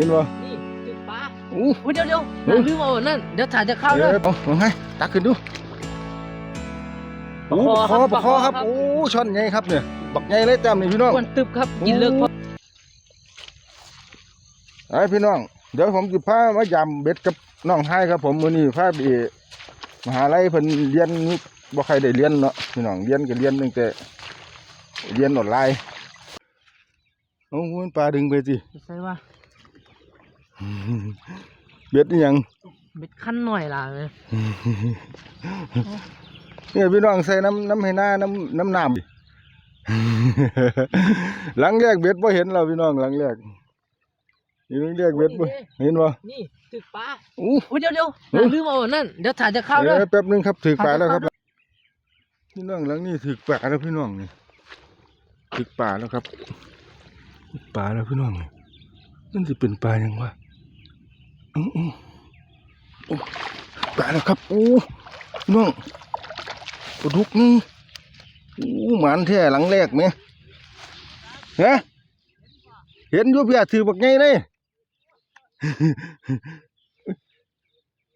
เห็นบ่นี่ตึกปลาอู้ อุ๊ยเดี๋ยวเดี๋ยวเฮ้ย ลืมเอาอันนั่นเดี๋ยวถ่ายจะเข้าเอด้วยอเอาเอาให้ตักขึ้นดูปลาโอ้คอปลาคอครับปลาคอครับปลาคอครับ โอ้ช่อนใหญ่ครับเนี่ยบักใหญ่เลยแต้มนี่พี่น้อง อ้วนตึบครับกินเลิกพอไอ้พี่น้อง เดี๋ยวผมจะพามายำเบ็ดกับน้องไห้ครับผมมื้อนี้พาไปมหาลัยเพิ่นเรียนบ่ใครได้เรียนเนาะพี่น้องเรียนก็เรียนตั้งแต่เรียนออนไลน์โอ้มันปลาดึงไปสิใช่ว่า เบ็ดนี่ยังเบ็ดขั้นหน่อยล่ะเลยเนี่ยพี่น้องใส่น้ำน้ำให้หน้าน้ำน้ำน้ำดิหลังแรกเบ็ดบ่เห็นเราพี่น้องหลังแรกนี่หลังแรกเบ็ดบ่เห็นบ่นี่ตึกปลาอู้อุ๊ยเดี๋ยวเดี๋ยวเฮ้ยลืมเอาอันนั่นเดี๋ยวถ่ายจะเข้าด้วยเดี๋ยวแป๊บนึงครับถือปลาแล้วครับเข้าพี่น้องหลังนี้ถือปลาแล้วพี่น้องนี่ถือปลาแล้วครับถือปลาแล้วพี่น้องนี่นั่นจะเป็นปลายังวะ อู้อู้โอ้ปลาแล้วครับโอ้น้องปลาดุกนี่อู้หมานแท้หลังแรกไหมฮะเห็นอยู่เพี่ถือบักไงเลย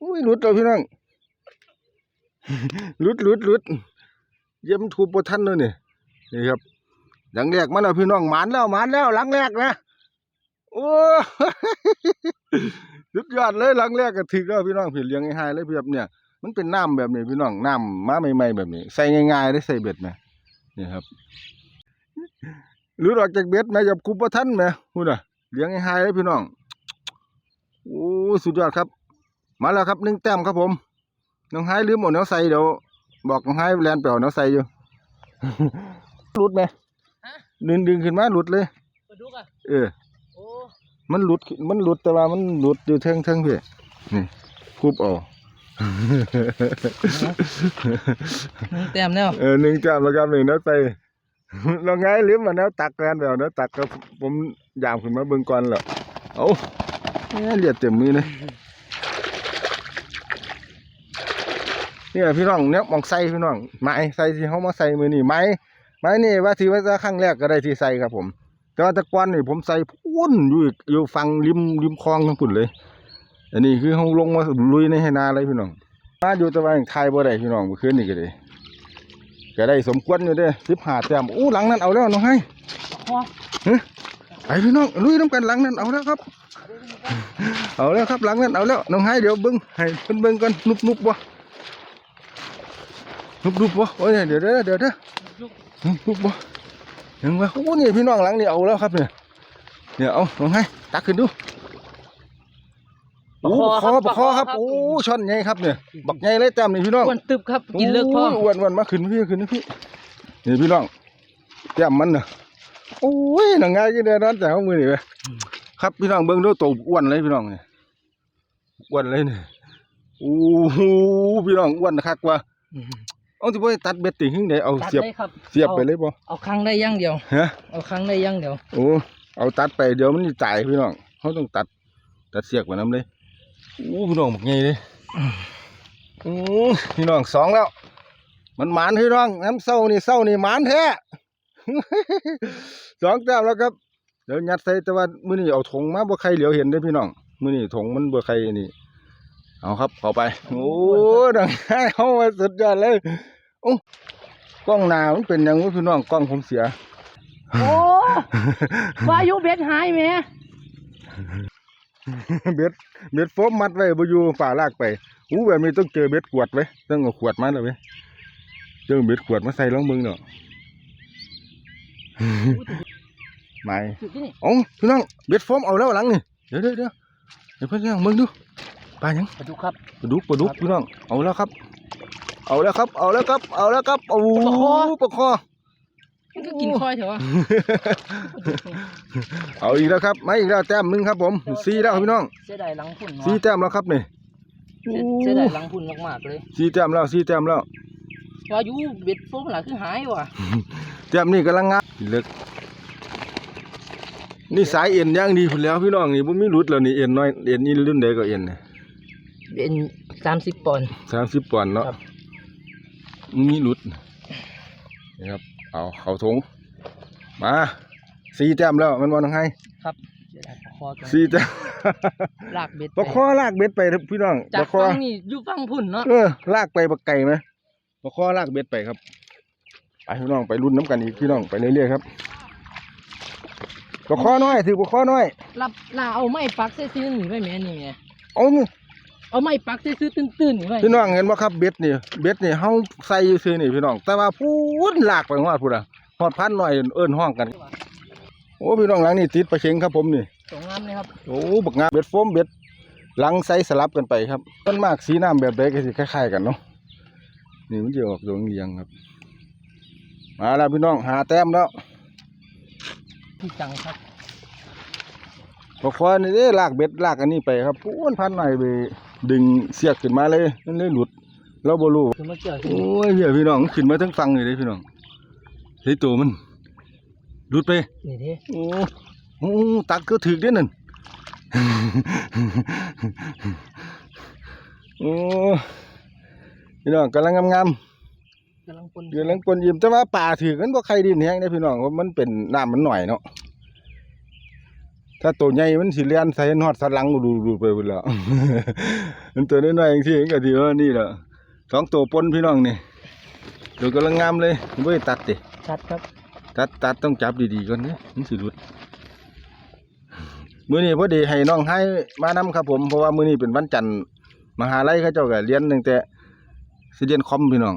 อุ้ยหลุดแล้วพี่น้องหลุดหลุดหลุดเยี่ยมนถูกบทันเลยเนี่ยนี่ครับหลังแรกมาแล้วพี่น้องหมานแล้วหมานแล้วหลังแรกนะโอ้ สุดยอดเลยหลังแรกก็ถึกแล้วพี่น้องพี่เลี้ยงง่ายๆเลยพี่ครับเนี่ย มันเป็นน้ำแบบนี้พี่น้องน้ำมาใหม่ๆแบบนี้ ใส่ง่ายๆได้ใส่เบ็ดไหมนี่ครับหลุดออกจากเบ็ดไหมจับคุบบ่ทันไหมพูดอะเลี้ยงง่ายๆเลยพี่น้องโอ้สุดยอดครับ มาแล้วครับหนึ่งแต้มครับผมน้องไฮลืมเอาแนวใส่เดี๋ยวบอกน้องไฮแลนไปเอาแนวใส่อยู่หลุดไหมดึงดึงขึ้นมาหลุดเลยปลาดุกอะเออโอ้ มันหลุด มันหลุดแต่ว่ามันหลุดอยู่เทิงเทิงพี่นี่คุบเอาเต็มแล้วเออหนึ่งแต้มแล้วครับหนึ่งแนวใส่น้องไฮลืมเอาแนวตักแลนไปเอาแนวตักก็ผมยามขึ้นมาเบิ่งก่อนแล้วเอาเอ้ยเลียดเต็มมือเลยเนี่ยพี่น้องเนี่ยมองใส่พี่น้องไม้ใส่ที่เขามาใส่มือนี่ไม้ไม้นี่ว่าถือว่าจะครั้งแรกก็ได้ที่ใส่ครับผม แต่ว่าแตะกอนนี่ผมใส่พุ่นอยู่อีกอยู่ฝั่งริมริมคลองทั้งพุ่นเลย อันนี้คือเขาลงมาลุยในให้นาเลยพี่น้อง มาอยู่แตะวันไทยบ่ได้พี่น้องเมื่อคืนนี่ก็ได้ก็ได้สมควรอยู่เด้สิบห้าแต้มอู้หลังนั้นเอาแล้วน้องให้คอไปพี่น้องลุยน้ำกันหลังนั้นเอาแล้วครับ เอาแล้วครับหลังนั้นเอาแล้วน้องให้เดี๋ยวเบิ้งให้เพิ่นเบิ้งกันนุบนุบบ่นุบนุบบ่โอ้ยเดี๋ยวเด้อเดี๋ยวเด้อลูกบ่ ยังว่าโอ้นี่พี่น้องหลังนี่เอาแล้วครับเนี่ยเนี่ยเอาลองให้ตักขึ้นดูโอ้คอปลาคอครับโอ้ช่อนใหญ่ครับเนี่ยบักใหญ่เลยแต้มนี่พี่น้องอ้วนตึบครับกินเลิกพอโอ้ยอ้วนอ้วนมาขึ้นพี่ขึ้นพี่นี่พี่น้องแต้มมันน่ะโอ้ยหนังง่ายกี่เดือนนั้นแต่เอามือนี่ไปครับพี่น้องเบิ่งดูตัวอ้วนเลยพี่น้องเนี่ยอ้วนเลยเนี่ยโอ้โหพี่น้องอ้วนคักว่า เอาสิบ่ให้ตัดเบ็ดติหึงได้เอาตัดเสียบได้ครับเสียบไปเลยบ่เอาครั้งได้อย่างเดียว ฮะเอาครั้งได้อย่างเดียว โอ้เอาตัดไปเดี๋ยวมันจะตายพี่น้องเขาต้องตัด ตัดเสียกไว้น้ำเลยโอ้พี่น้องบอกไงเลยโอ้พี่น้องสองแล้ว มันหมานพี่น้องน้ำเศร้านี่เศร้านี่หมานแท้ สองแต้มแล้วครับเดี๋ยวยัดใส่แต่ว่ามื้อนี้เอาถงมาบ่ใครเหลียวเห็นเด้อพี่น้องมื้อนี้ถงมันบ่ใครนี่ เอาครับเข้าไปโอ้ดังให้เอามาสุดยอดเลยโอ้กล้องหน้ามันเป็นหยังวะพี่น้องกล้องผมเสียโอ้วายุเบ็ดหายแหม่เบ็ดเบ็ดโฟมมัดไว้บ่อยู่ป่าลากไปอู้แบบนี้ต้องเจอเบ็ดขวดไว้ต้องเอาขวดมาเลยเว้ยเจอเบ็ดขวดมาใส่ลองมึงเนาะไม่จุดที่นี่เอ๋อพี่น้องเบ็ดโฟมเอาแล้วหลังนี่เดี๋ยวเดี๋ยวเดี๋ยวเดี๋ยวเพิ่นยังมึงดู ปลาหยังปลาดุกครับปลาดุกปลาดุกพี่น้องเอาแล้วครับ เอาแล้วครับ เอาแล้วครับ เอาแล้วครับโอ้ปลาคอมันก็กินค่อยเถอะวะเอาอีกแล้วครับมาอีกแล้วแต้มหนึงครับผมสี่แล้วพี่น้องเสียดายหลังพุ่นสี่วะแต้มแล้วครับนี่เสียเสียดายหลังพุ่นมากๆเลยสี่แต้มแล้วสี่แต้มแล้ววายุเบ็ดโฟมหลังคือหายว่ะเตรียมนี่กำลังงานเลิกนี่สายเอ็นย่างดีพุ่นแล้วพี่น้องนี่บ่มีหลุดแล้วนี่เอ็นน้อยเอ็นนี่รุ่นใดก็เอ็นนี่ เป็นสามสิบปอนด์30ปอนด์เนาะครับ มีหลุดนี่ครับ เอาเข้าถุงมาสีแต้มแล้วมันบ่ต้องให้ครับได้ปลาคอกันสีจะลากเบ็ดปลาคอลากเบ็ดไปเถอะพี่น้องปจาลากคอ ฟังนี่อยู่ฟังพุ่นเนาะ เออลากไปบักไก่ไหมปลาคอลากเบ็ดไปครับ ไปพี่น้องไปรุ่นน้ำกันอีกพี่น้องไปเรื่อยๆครับปลาคอน้อยถือปลาคอน้อย รับลาเอาไม้ปักซื่อๆนี่ไว้แม่นี่แม่เอานี่ เอาไม้ปักซื่อๆตื้นๆนี่ไว้พี่น้องเห็นว่าครับเบ็ดนี่เบ็ดนี่เฮาใส่ซื้อนี่พี่น้อง แต่ว่าพูดลากไปฮอดพุ่นอะฮอดพันหน่อยเอิ้นห้องกัน โอ้พี่น้องหลังนี่ติดปลาเข็งครับผมนี่สวยงามเลยครับโอ้บักงาเบ็ดโฟมเบ็ดหลังใส่สลับกันไปครับต้นมากสีน้ำแบบใดก็สิคล้ายๆกันเนาะนี่มันจะออกดวงเรียงครับ มาแล้วพี่น้องหาแต้มแล้วพี่จังครับพอคอยนี่เด้ลากเบ็ดลากอันนี้ไปครับพูนพันหน่อยไป ดึงเสียกขึ้นมาเลยมันเลยหลุดเราบ่รู้คือมาเกี่ยวสิโอ้ยเหี้ยพี่น้องมันขึ้นมาทั้งฟังเลยเด้พี่น้องเฮ้ยตัวมันหลุดไปนี่เด้โอ้โอ้ตักก็ถึกเด้นั่นโอ้พี่น้องกำลังงามกำลังปนๆกำลังปนยิ้มแต่ว่าป่าถือกันบ่ใครดินแห้งได้พี่น้องเพราะมันเป็นน้ำมันหน่อยเนาะ ถ้าตัวใหญ่มันสิเลียนใส่ฮอดสันหลังดูดูไปพุ่นแล้วมันตัวน้อยๆจังซี่มันก็สิว่านี่แหละสองตัวปนพี่น้องนี่ตัวกำลังงามเลยบ่ได้ตัดติชัดครับ ตัดตัดต้องจับดีๆก่อนเนี่ยมันสิหลุดมื้อนี้พอดีให้น้องให้มานํครับผมเพราะว่ามื้อนี้เป็นวันจันทร์มหาลัยเขาเจ้าก็เรียนตั้งแต่สิเรียนคอมพี่น้อง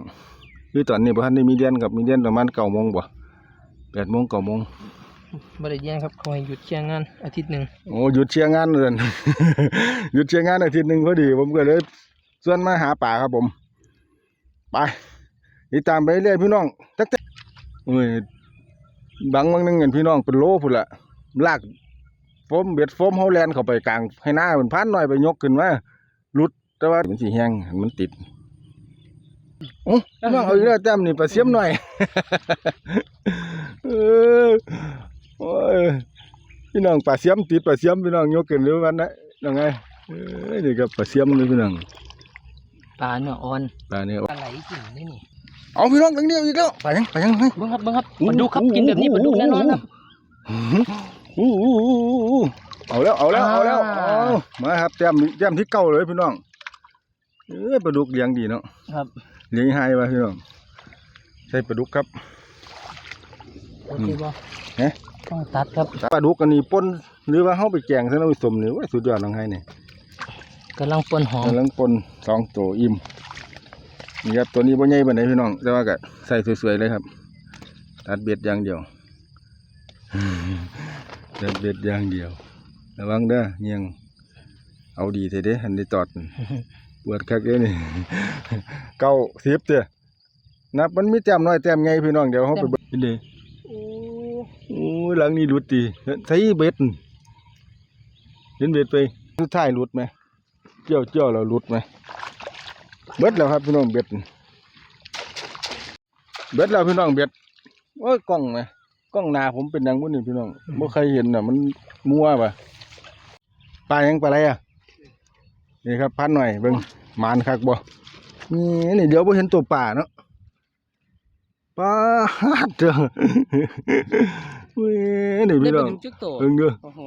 คือตอนนี้บ่ทันได้มีเรียนกับมีเรียนประมาณ9โมงบ่8โมง9โมง บริเวณครับคอยหยุดเชียงงานอาทิตย์หนึ่งโอ้หยุดเชียร์งานเลย หยุดเชียร์งานอาทิตย์หนึ่งพอดี ผมก็เลยส่วนมาหาป่าครับผม ไปติดตามไปเรื่อยพี่น้องตักแต่โอ้ยบางบางนึงเห็นพี่น้องเป็นโลพุ่นละลากโฟมเบ็ดโฟมเฮาแลนเข้าไปกลางให้หน้ามันพันหน่อยไปยกขึ้นมาหลุดแต่ว่ามันสิแห้งมันติดโอ้พี่น้องเอาอีกแล้วแต้มนี่ปลาเสียมหน่อย เออ โอ้ยพี่น้องปลาเสียมติดปลาเสียมพี่น้องยกขึ้นหรือวันนะยังไงเอ้ยนี่ครับปลาเสียมเลยพี่น้องปลาเนื้ออ่อนปลาเนี่ยปลาไหลกินได้นี่เอาพี่น้องตั้งเดียวอีกแล้วไปยังไปยังเฮ้ย เบิ้งครับเบิ้งครับปลาดุกครับกินแบบนี้ปลาดุกแน่นอนครับ อู้อู้อู้อู้อู้เอาแล้วเอาแล้วเอาแล้วอ่า เอามาครับแต้มแต้มที่เก่าเลยพี่น้องเออปลาดุกเลี้ยงดีเนาะครับเลี้ยงให้วะพี่น้องใส่ปลาดุกครับ โอเคบ่เอ๊ะ ต้องตัดครับปลาดุกอันนี้ป่นหรือว่าเฮาไปแกงซะน้ำสมนี่ว่าสุดยอดน้องให้นี่กำลังปนหอมกำลังป่นสองตัวอิ่มนี่ครับตัวนี้บ่ใหญ่ปานใดพี่น้องแต่ว่าก็ใส่สวยๆเลยครับ ตัดเบ็ดอย่างเดียวตัดเบ็ดอย่างเดียวระวังเด้อเงียงเอาดีเถอะเด้หันได้ตอดปวดคักเด้นี่เก้าสิบเด้อนับมันมีแต้มน้อยแต้มใหญ่พี่น้องเดี๋ยวเฮาไปเบิ่งนี่เด้โอ้ โอ้หลังนี้หลุดดีใส่เบ็ดเห็นเบ็ดไปสุดท้ายหลุดไหมเจียวเจียวแล้วหลุดไหมเบ็ดแล้วครับพี่น้องเบ็ดเบ็ดแล้วพี่น้องเบ็ดโอ้ยกล้องไหมกล้องนาผมเป็นยังบุ้นนี่พี่น้องบ่เคยเห็นน่ะ มันมัวป่ะปลายังปลาอะไรอะนี่ครับพันหน่อยเบิ่งมานคักบ่นี่นี่เดี๋ยวบ่เห็นตัวป่าเนาะ ปลาเด้อเว้ยนี่ได้พี่ปน้ลาองดุกจุกโตเอิงเด้อโอ้โห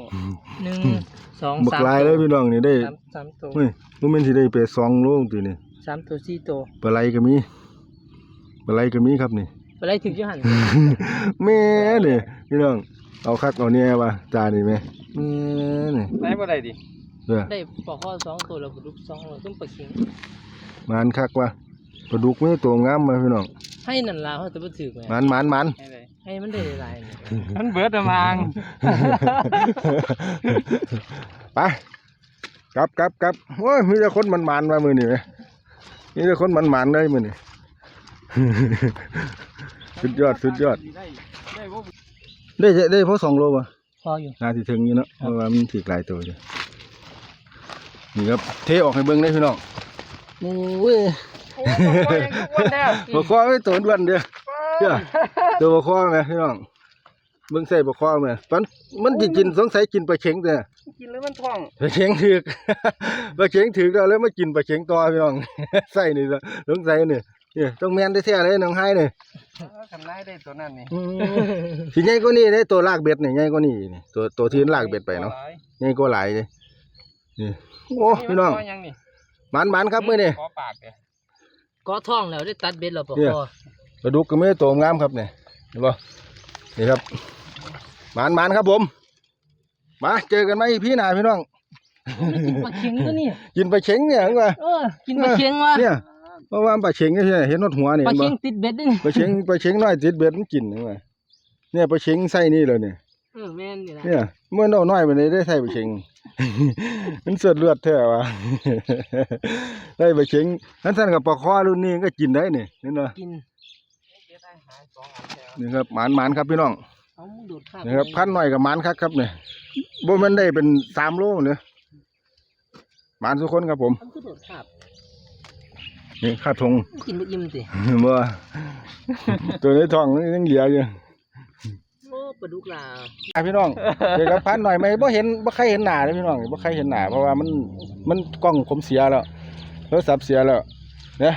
หนึ่งสองบักสามหลายเลยพี่น้องนี่ได้สามสามตัวเฮ้ยบ่แม่นสิได้ไปสองโลตีนี่สามตัวสี่ตัวปลาไหลก็มีปลาไหลก็มีครับนี่ปลาไหลถึงอยี่หันแม่นี่พี่น้องเอาคักเอาเนี่ยว่ะจานี่แม่แม่นี่ได้บ่ได้ดิเด้อได้ปลาข้อสองตัวแล้วปลาดุกสองตัวต้องปลาเข็งหมานคักว่ะปลาดุกมีตัวงามมาพี่น้อง ให้นั่นล่ะเขาจะไปถือไหมหมานหมานหมานให้เลยให้มันได้หลายๆนี่มันเบิดอะมางไปกลับกลับกลับโอ้ยมีแต่คนมันหมานมามื้อนี้แหมมีแต่คนมันหมานเลยมื้อนี้สุดยอดสุดยอด ได้ได้บ่ได้ได้ได้เพราะสองโลป่ะพออยู่ นาทีถึงอยู่เนาะเพราะว่ามันถีกหลายตัวอยู่นี่ครับเทออกให้เบิ่งได้พี่น้อง โอ้ย โอ้ยยังทุกวันแล้วบ่คอไม่ตัวด้วนเด้อเด้อตัวบ่คอแม่พี่น้องเบิ่งใส่บ่คอแม่มันมันสิกินสงสัยกินปลาเข็งเด้อกินแล้วมันท้องปลาเข็งถึกปลาเข็งถึกแล้วแล้วมากินปลาเข็งต่อพี่น้องใส่นี่ซะสงสัยนี่เนี่ยต้องแม่นได้แท้เลยน้องไห้นี่ทำนายได้ตัวนั้นนี่อืมสิใหญ่กว่านี้ได้ตัวลากเบ็ดนี่ใหญ่กว่านี้นี่ตัวตัวที่ลากเบ็ดไปเนาะใหญ่กว่าหลายเลยนี่โอ้พี่น้องมัยังนี่หมานๆครับมื้อนี้ขอปากเด้อ ก็ท่องแล้วได้ตัดเบ็ดแล้วปะเนี่ยคอปลาดุกก็ไม่ได้ตัวงามครับเนี่ยเห็นบ่นี่ครับหมานหมานครับผม มาเจอกันไหมพี่หนาพี่น้องกินปลาเค็งตัวนี้กินปลาเข็งเนี่ยเห็นป่ะเออกินปลาเค็งวะเนี่ยเพราะว่าปลาเข็งนี่ใช่เห็นนดหัวนี่ปลาเห็นเค็บ่งติดเบ็ดด้วยนี่ปลาเข็งปลาเข็งน้อยติดเบ็ดมันกินเห็นป่ะเนี่ยปลาเข็งไส้นี่เลยเนี่ยเออแม่นนี่นะเนี่ยเมื่อน้อยๆไปเลยได้ใส่ปลาเข็ง มันเสือดเลือดแท้ว่ะได้ปลาเข็งนั้นท่านกับปลาคอรุ่นนี้ก็กินได้นี่เห็นบ่กินเดี๋ยวได้หายสองอันแล้วนี่ครับหมานหมานครับพี่น้องเอามึงโดดข้ามนะครับพันหน่อยกับหมันครับครับเนี่ยบ่แมันได้เป็นสามโลเนี่ยหมันทุกคนครับผมมันคือโดดข้ามนี่ข้าทงกินบ่อิ่มสิบ่ตัวในท้องยังเหลืออยู่โอ้ ปลาดุกลาอะพี่น้องเดี๋ยวกับพันหน่อยไหมบ่เห็นบ่ใครเห็นหน้าเลยพี่น้องบ่ใครเห็นหน้าเพราะว่ามันมันกล้องผมเสียแล้วโทรศัพท์เสียแล้วเนี่ย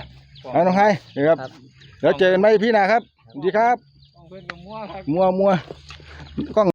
เอาน้องไห้นะครับครับแล้วเจอกันไหมพี่หน้าครับสวัสดีครับต้องเพิ่นกับมั่วครับ มัวมัวกล้อง